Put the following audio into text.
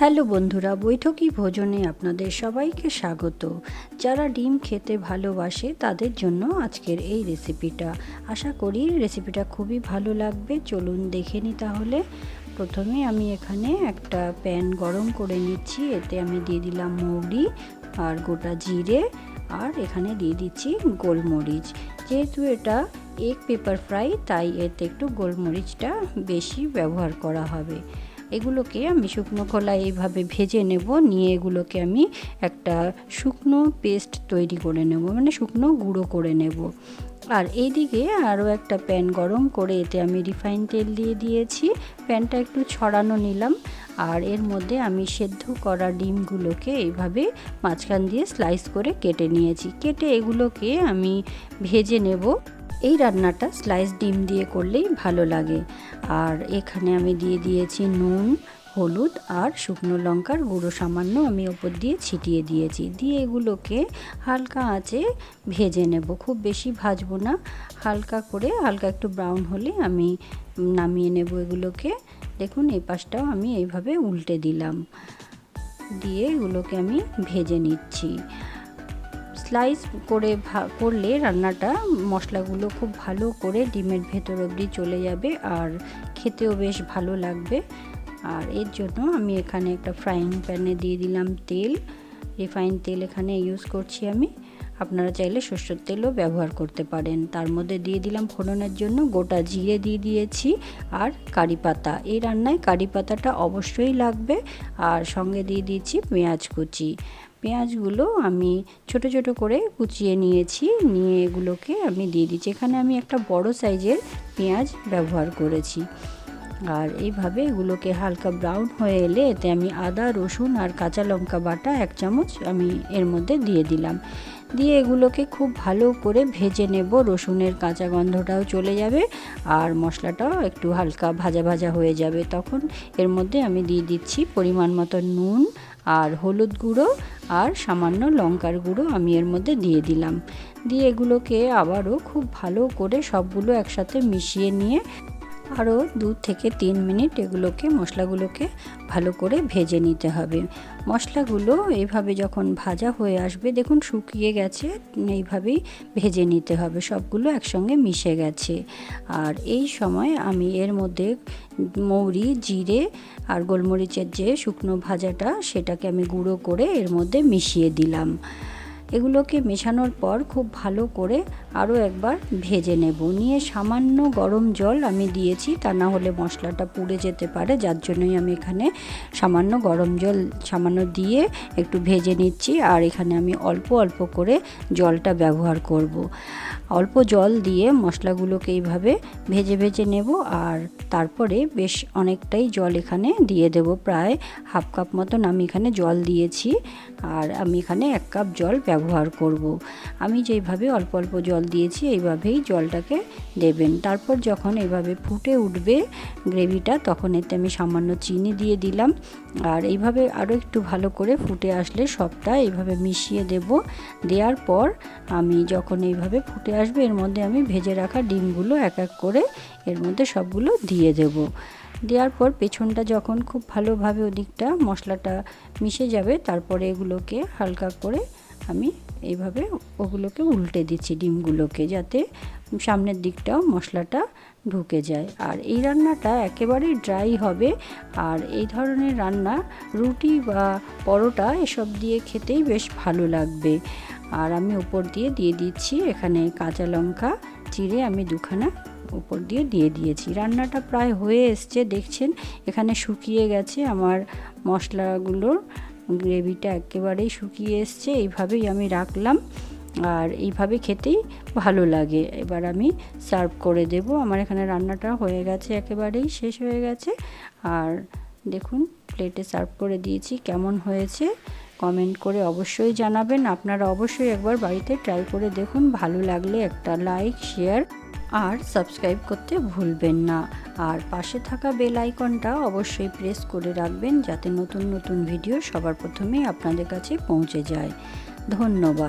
Hello বন্ধুরা, বৈঠকি ভোজনে আপনাদের সবাইকে স্বাগত। যারা ডিম খেতে ভালোবাসে, তাদের জন্য আজকের এই রেসিপিটা। আশা করি রেসিপিটা খুবই ভালো লাগবে। চলুন দেখে নিই তাহলে। প্রথমে আমি এখানে একটা প্যান গরম করে নিচ্ছি। এতে আমি দিয়ে দিলাম মৌরি আর গোটা জিরে আর এখানে দিয়ে দিচ্ছি গোলমরিচ। যেহেতু এটা এগ পেপার ফ্রাই তাই এতে একটু গোলমরিচটা বেশি ব্যবহার করা হবে। এগুলোকে আমি শুকনো খোলা এইভাবে ভেজে নেব। নিয়ে এগুলোকে আমি একটা শুকনো পেস্ট তৈরি করে নেব মানে শুকনো গুঁড়ো করে নেব। আর এইদিকে আরও একটা প্যান গরম করে এতে আমি রিফাইন তেল দিয়ে দিয়েছি। প্যানটা একটু ছড়ানো নিলাম। আর এর মধ্যে আমি সেদ্ধ করা ডিমগুলোকে এইভাবে মাঝখান দিয়ে স্লাইস করে কেটে নিয়েছি। কেটে এগুলোকে আমি ভেজে নেব। এই রান্নাটা স্লাইস ডিম দিয়ে করলেই ভালো লাগে। আর এখানে আমি দিয়ে দিয়েছি নুন, হলুদ আর শুকনো লঙ্কার গুঁড়ো সামান্য আমি ওপর দিয়ে ছিটিয়ে দিয়েছি। দিয়ে এগুলোকে হালকা আঁচে ভেজে নেব। খুব বেশি ভাজবো না। হালকা করে হালকা একটু ব্রাউন হলে আমি নামিয়ে নেব এগুলোকে। দেখুন, এই পাশটাও আমি এইভাবে উল্টে দিলাম। দিয়ে এগুলোকে আমি ভেজে নিচ্ছি। স্লাইস করে করলে রান্নাটা মশলাগুলো খুব ভালো করে ডিমের ভেতর অবধি চলে যাবে আর খেতেও বেশ ভালো লাগবে। আর এর জন্য আমি এখানে একটা ফ্রাইং প্যানে দিয়ে দিলাম তেল। রিফাইন তেল এখানে ইউজ করছি আমি। আপনারা চাইলে সর্ষের তেলও ব্যবহার করতে পারেন। তার মধ্যে দিয়ে দিলাম ফোড়নের জন্য গোটা জিরে দিয়ে দিয়েছি আর কারি পাতা। এই রান্নায় কারি পাতাটা অবশ্যই লাগবে। আর সঙ্গে দিয়ে দিয়েছি পেঁয়াজ কুচি। পেঁয়াজগুলো আমি ছোট ছোট করে কুচিয়ে নিয়েছি। নিয়ে এগুলোকে আমি দিয়ে দিচ্ছি। এখানে আমি একটা বড় সাইজের পেঁয়াজ ব্যবহার করেছি। আর এইভাবে এগুলোকে হালকা ব্রাউন হয়ে এলে এতে আমি আদা, রসুন আর কাঁচা লঙ্কা বাটা এক চামচ আমি এর মধ্যে দিয়ে দিলাম। দিয়ে এগুলোকে খুব ভালো করে ভেজে নেব। রসুনের কাঁচা গন্ধটাও চলে যাবে আর মশলাটাও একটু হালকা ভাজা ভাজা হয়ে যাবে। তখন এর মধ্যে আমি দিয়ে দিচ্ছি পরিমাণ মতো নুন আর হলুদ গুঁড়ো আর সামান্য লঙ্কার গুঁড়ো আমি এর মধ্যে দিয়ে দিলাম। দিয়ে এগুলোকে আবারও খুব ভালো করে সবগুলো একসাথে মিশিয়ে নিয়ে আরও দু থেকে তিন মিনিট এগুলোকে, মশলাগুলোকে ভালো করে ভেজে নিতে হবে। মশলাগুলো এইভাবে যখন ভাজা হয়ে আসবে, দেখুন শুকিয়ে গেছে, এইভাবেই ভেজে নিতে হবে, সবগুলো একসঙ্গে মিশে গেছে। আর এই সময় আমি এর মধ্যে মৌরি, জিরে আর গোলমরিচের যে শুকনো ভাজাটা, সেটাকে আমি গুঁড়ো করে এর মধ্যে মিশিয়ে দিলাম। এগুলোকে মেশানোর পর খুব ভালো করে আরও একবার ভেজে নেব নিয়ে সামান্য গরম জল আমি দিয়েছি, তা না হলে মশলাটা পুড়ে যেতে পারে, যার জন্যই আমি এখানে সামান্য গরম জল সামান্য দিয়ে একটু ভেজে নিচ্ছি, আর এখানে আমি অল্প অল্প করে জলটা ব্যবহার করব। অল্প জল দিয়ে মশলাগুলোকে এইভাবে ভেজে ভেজে নেব, আর তারপরে বেশ অনেকটাই জল এখানে দিয়ে দেব, প্রায় হাফ কাপ মতন আমি এখানে জল দিয়েছি, আর আমি এখানে এক কাপ জল ব্যবহার করব। আমি যেইভাবে অল্প অল্প জল দিয়েছি, এইভাবেই জলটাকে দেবেন। তারপর যখন এইভাবে ফুটে উঠবে গ্রেভিটা, তখন এতে আমি সামান্য চিনি দিয়ে দিলাম। আর এইভাবে আরও একটু ভালো করে ফুটে আসলে সবটা এইভাবে মিশিয়ে দেব। দেওয়ার পর আমি যখন এইভাবে ফুটে আসবে, এর মধ্যে আমি ভেজে রাখা ডিমগুলো এক এক করে এর মধ্যে সবগুলো দিয়ে দেব। দেওয়ার পর পেছনটা যখন খুব ভালোভাবে ওদিকটা মশলাটা মিশে যাবে, তারপরে এগুলোকে হালকা করে আমি এইভাবে ওগুলোকে উল্টে দিচ্ছি ডিমগুলোকে যাতে সামনের দিকটাও মশলাটা ঢুকে যায়। আর এই রান্নাটা একেবারেই ড্রাই হবে। আর এই ধরনের রান্না রুটি বা পরোটা এসব দিয়ে খেতেই বেশ ভালো লাগবে। আর আমি উপর দিয়ে দিয়ে দিচ্ছি এখানে কাঁচা লঙ্কা চিড়ে আমি দুখানা উপর দিয়ে দিয়ে দিয়েছি। রান্নাটা প্রায় হয়ে এসছে, দেখছেন? এখানে শুকিয়ে গেছে আমার মশলাগুলোর গ্রেভিটা একেবারেই শুকিয়ে এসছে, এইভাবেই আমি রাখলাম। আর এইভাবে খেতেই ভালো লাগে। এবার আমি সার্ভ করে দেব। আমার এখানে রান্নাটা হয়ে গেছে, একেবারেই শেষ হয়ে গেছে। আর দেখুন, প্লেটে সার্ভ করে দিয়েছি, কেমন হয়েছে? কমেন্ট করে অবশ্যই জানাবেন। আপনারা অবশ্যই একবার বাড়িতে ট্রাই করে দেখুন। ভালো লাগলে একটা লাইক, শেয়ার। আর সাবস্ক্রাইব করতে ভুলবেন না। আর পাশে থাকা বেল আইকনটা অবশ্যই প্রেস করে রাখবেন যাতে নতুন নতুন ভিডিও সবার প্রথমেই আপনাদের কাছে পৌঁছে যায়। ধন্যবাদ।